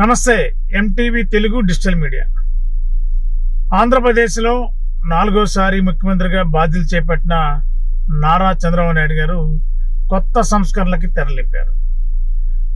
నమస్తే MTV Telugu digital media. ఆంధ్రప్రదేశ్లో నాలుగోసారి ముఖ్యమంత్రిగా బాధ్యతలు చేపట్టిన నారా చంద్రబాబు నాయుడు గారు కొత్త సంస్కరణలకి తెరలిపారు.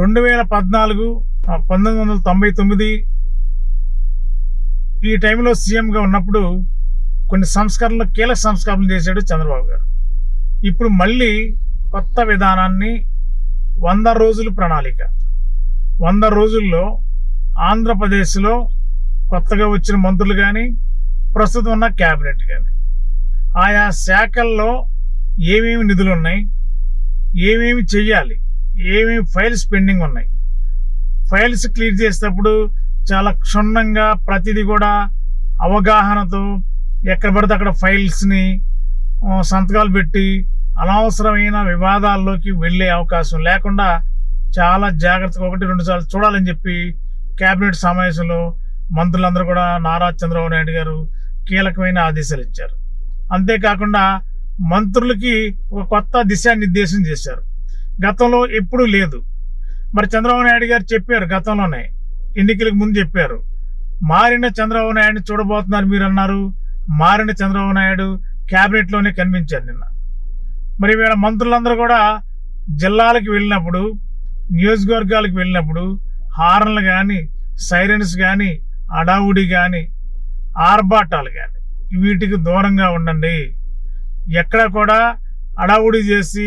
రెండు వేల పద్నాలుగు పంతొమ్మిది వందల తొంభై తొమ్మిది ఈ టైంలో సీఎంగా ఉన్నప్పుడు కొన్ని సంస్కరణలు కీలక సంస్కరణలు చేశాడు చంద్రబాబు గారు. ఇప్పుడు మళ్ళీ కొత్త విధానాన్ని వంద రోజులు ప్రణాళిక. వంద రోజుల్లో ఆంధ్రప్రదేశ్లో కొత్తగా వచ్చిన మంత్రులు కానీ ప్రస్తుతం ఉన్న క్యాబినెట్ కానీ ఆయా శాఖల్లో ఏమేమి నిధులు ఉన్నాయి ఏమేమి చెయ్యాలి ఏమేమి ఫైల్స్ పెండింగ్ ఉన్నాయి. ఫైల్స్ క్లియర్ చేసేటప్పుడు చాలా క్షుణ్ణంగా ప్రతిదీ కూడా అవగాహనతో ఎక్కడ పడితే అక్కడ ఫైల్స్ని సంతకాలు పెట్టి అనవసరమైన వివాదాల్లోకి వెళ్ళే అవకాశం లేకుండా చాలా జాగ్రత్తగా ఒకటి రెండు సార్లు చూడాలని చెప్పి కేబినెట్ సమావేశంలో మంత్రులందరూ కూడా నారా చంద్రబాబు నాయుడు గారు కీలకమైన ఆదేశాలు ఇచ్చారు. అంతేకాకుండా మంత్రులకి ఒక కొత్త దిశానిర్దేశం చేశారు. గతంలో ఎప్పుడూ లేదు. మరి చంద్రబాబు నాయుడు గారు చెప్పారు గతంలోనే. ఎన్నికలకు ముందు చెప్పారు. మారిన చంద్రబాబు నాయుడిని చూడబోతున్నారు మీరు అన్నారు. మారిన చంద్రబాబు నాయుడు క్యాబినెట్లోనే కనిపించారు నిన్న. మరి వీళ్ళ మంత్రులందరూ కూడా జిల్లాలకు వెళ్ళినప్పుడు నియోజకవర్గాలకు వెళ్ళినప్పుడు హార్న్లు కానీ సైరన్స్ కానీ అడావుడి కానీ ఆర్భాటాలు కానీ వీటికి దూరంగా ఉండండి. ఎక్కడ కూడా అడావుడి చేసి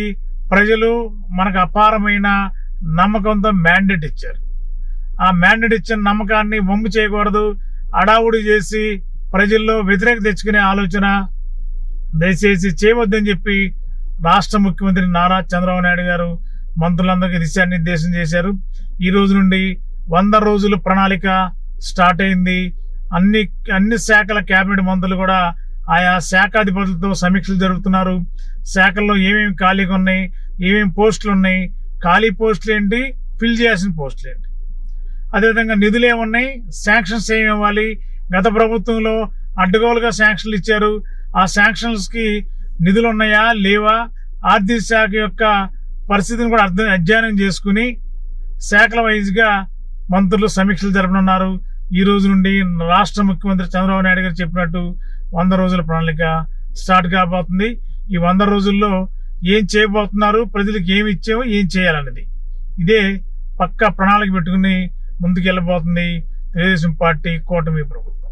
ప్రజలు మనకు అపారమైన నమ్మకంతో మ్యాండేట్ ఇచ్చారు. ఆ మ్యాండేట్ ఇచ్చిన నమ్మకాన్ని వమ్ము చేయకూడదు. అడావుడి చేసి ప్రజల్లో వ్యతిరేక తెచ్చుకునే ఆలోచన దయచేసి చేయవద్దని చెప్పి రాష్ట్ర ముఖ్యమంత్రి నారా చంద్రబాబు నాయుడు గారు మంత్రులందరికీ దిశానిర్దేశం చేశారు. ఈ రోజు నుండి వంద రోజుల ప్రణాళిక స్టార్ట్ అయింది. అన్ని అన్ని శాఖల కేబినెట్ మంత్రులు కూడా ఆయా శాఖాధిపతులతో సమీక్షలు జరుపుతున్నారు. శాఖల్లో ఏమేమి ఖాళీగా ఉన్నాయి ఏమేమి పోస్టులు ఉన్నాయి ఖాళీ పోస్టులు ఏంటి ఫిల్ చేయాల్సిన పోస్టులు ఏంటి. అదేవిధంగా నిధులు ఏమున్నాయి శాంక్షన్స్ ఏమి ఇవ్వాలి గత ప్రభుత్వంలో అడ్డగోలుగా శాంక్షన్లు ఇచ్చారు. ఆ శాంక్షన్స్కి నిధులు ఉన్నాయా లేవా ఆర్థిక శాఖ యొక్క పరిస్థితిని కూడా అర్థం అధ్యయనం చేసుకుని శాఖల వైజ్గా మంత్రులు సమీక్షలు జరపనున్నారు. ఈ రోజు నుండి రాష్ట్ర ముఖ్యమంత్రి చంద్రబాబు నాయుడు గారు చెప్పినట్టు వంద రోజుల ప్రణాళిక స్టార్ట్ కాబోతుంది. ఈ వంద రోజుల్లో ఏం చేయబోతున్నారు? ప్రజలకు ఏమి ఇచ్చామో ఏం చేయాలన్నది. ఇదే పక్కా ప్రణాళిక పెట్టుకుని ముందుకు వెళ్ళబోతుంది తెలుగుదేశం పార్టీ కూటమి ప్రభుత్వం.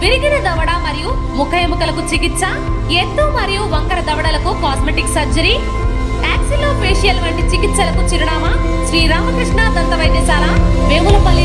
విరిగిన దవడ మరియు ముఖ ఎముకలకు చికిత్స ఎత్తు మరియు వంకర దవడలకు కాస్మెటిక్ సర్జరీ యాక్సిలో ఫేషియల్ వంటి చికిత్సలకు చిరునామా శ్రీ రామకృష్ణ దంత వైద్యశాల వేములపల్లి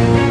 Thank you.